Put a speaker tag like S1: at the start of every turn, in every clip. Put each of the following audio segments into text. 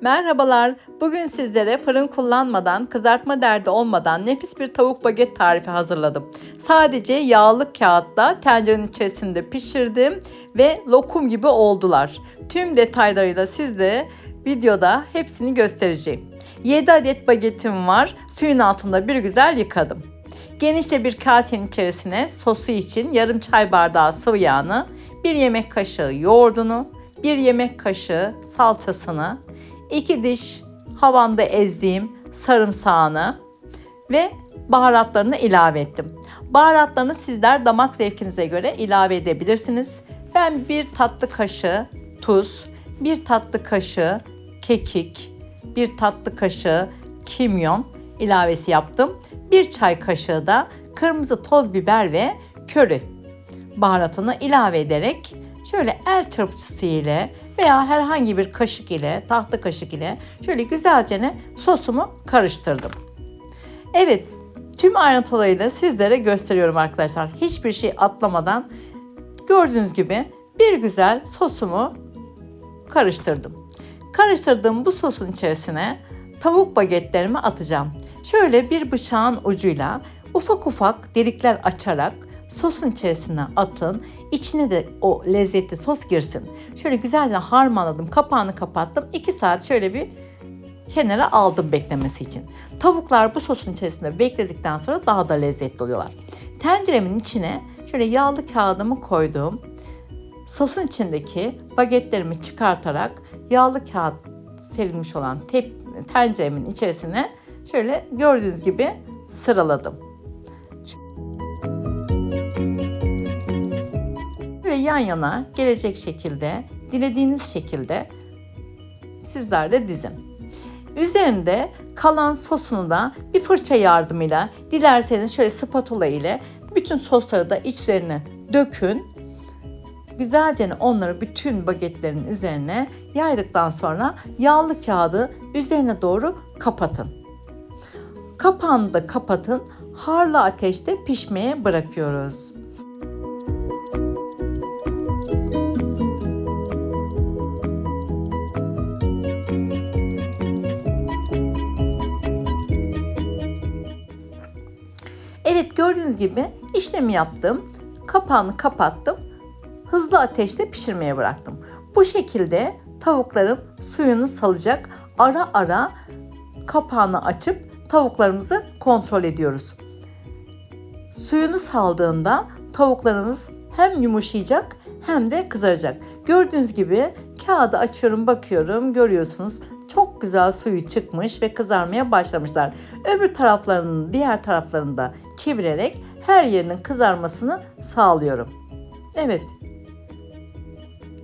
S1: Merhabalar. Bugün sizlere fırın kullanmadan, kızartma derdi olmadan nefis bir tavuk baget tarifi hazırladım. Sadece yağlı kağıtla tencerenin içerisinde pişirdim ve lokum gibi oldular. Tüm detaylarıyla sizlere videoda hepsini göstereceğim. 7 adet bagetim var. Suyun altında bir güzel yıkadım. Genişçe bir kasenin içerisine sosu için yarım çay bardağı sıvı yağını, bir yemek kaşığı yoğurdunu, bir yemek kaşığı salçasını, 2 diş havanda ezdiğim sarımsağını ve baharatlarını ilave ettim. Baharatlarını sizler damak zevkinize göre ilave edebilirsiniz. Ben bir tatlı kaşığı tuz, bir tatlı kaşığı kekik, bir tatlı kaşığı kimyon ilavesi yaptım. Bir çay kaşığı da kırmızı toz biber ve köri baharatını ilave ederek şöyle el çırpıcısı ile veya herhangi bir kaşık ile, tahta kaşık ile şöyle güzelce sosumu karıştırdım. Evet, tüm ayrıntılarıyla sizlere gösteriyorum arkadaşlar. Hiçbir şey atlamadan gördüğünüz gibi bir güzel sosumu karıştırdım. Karıştırdığım bu sosun içerisine tavuk bagetlerimi atacağım. Şöyle bir bıçağın ucuyla ufak ufak delikler açarak sosun içerisine atın. İçine de o lezzetli sos girsin. Şöyle güzelce harmanladım. Kapağını kapattım. 2 saat şöyle bir kenara aldım beklemesi için. Tavuklar bu sosun içerisinde bekledikten sonra daha da lezzetli oluyorlar. Tenceremin içine şöyle yağlı kağıdımı koydum. Sosun içindeki bagetlerimi çıkartarak yağlı kağıt serilmiş olan tep, tenceremin içerisine şöyle gördüğünüz gibi sıraladım. Yan yana gelecek şekilde, dilediğiniz şekilde sizler de dizin. Üzerinde kalan sosunu da bir fırça yardımıyla dilerseniz şöyle spatula ile bütün sosları da iç üzerine dökün. Güzelce onları bütün bagetlerin üzerine yaydıktan sonra yağlı kağıdı üzerine doğru kapatın. Kapağını da kapatın. Harlı ateşte pişmeye bırakıyoruz. Evet gördüğünüz gibi işlemi yaptım. Kapağını kapattım. Hızlı ateşte pişirmeye bıraktım. Bu şekilde tavuklarım suyunu salacak. Ara ara kapağını açıp tavuklarımızı kontrol ediyoruz. Suyunu saldığında tavuklarımız hem yumuşayacak hem de kızaracak. Gördüğünüz gibi kağıdı açıyorum bakıyorum görüyorsunuz güzel suyu çıkmış ve kızarmaya başlamışlar. Öbür taraflarının diğer taraflarını da çevirerek her yerinin kızarmasını sağlıyorum. Evet.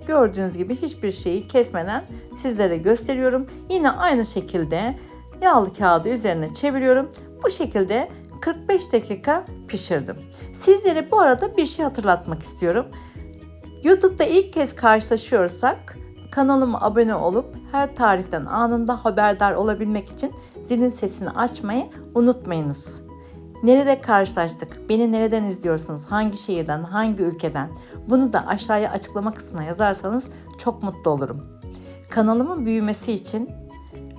S1: Gördüğünüz gibi hiçbir şeyi kesmeden sizlere gösteriyorum. Yine aynı şekilde yağlı kağıdı üzerine çeviriyorum. Bu şekilde 45 dakika pişirdim. Sizlere bu arada bir şey hatırlatmak istiyorum. YouTube'da ilk kez karşılaşıyorsak kanalıma abone olup her tariften anında haberdar olabilmek için zilin sesini açmayı unutmayınız. Nerede karşılaştık? Beni nereden izliyorsunuz? Hangi şehirden, hangi ülkeden? Bunu da aşağıya açıklama kısmına yazarsanız çok mutlu olurum. Kanalımın büyümesi için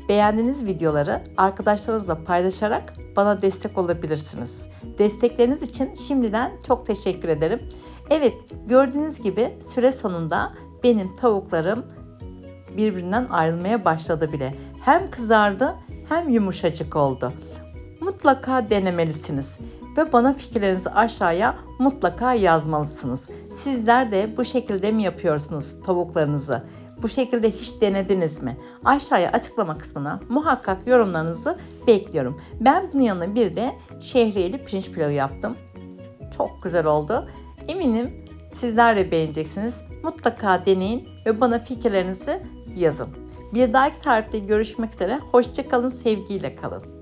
S1: beğendiğiniz videoları arkadaşlarınızla paylaşarak bana destek olabilirsiniz. Destekleriniz için şimdiden çok teşekkür ederim. Evet, gördüğünüz gibi süre sonunda benim tavuklarım birbirinden ayrılmaya başladı bile. Hem kızardı hem yumuşacık oldu. Mutlaka denemelisiniz ve bana fikirlerinizi aşağıya mutlaka yazmalısınız. Sizler de bu şekilde mi yapıyorsunuz tavuklarınızı? Bu şekilde hiç denediniz mi? Aşağıya açıklama kısmına muhakkak yorumlarınızı bekliyorum. Ben bunun yanına bir de şehriyeli pirinç pilavı yaptım. Çok güzel oldu. Eminim sizler de beğeneceksiniz. Mutlaka deneyin ve bana fikirlerinizi yazın. Bir dahaki tarifte görüşmek üzere. Hoşçakalın, sevgiyle kalın.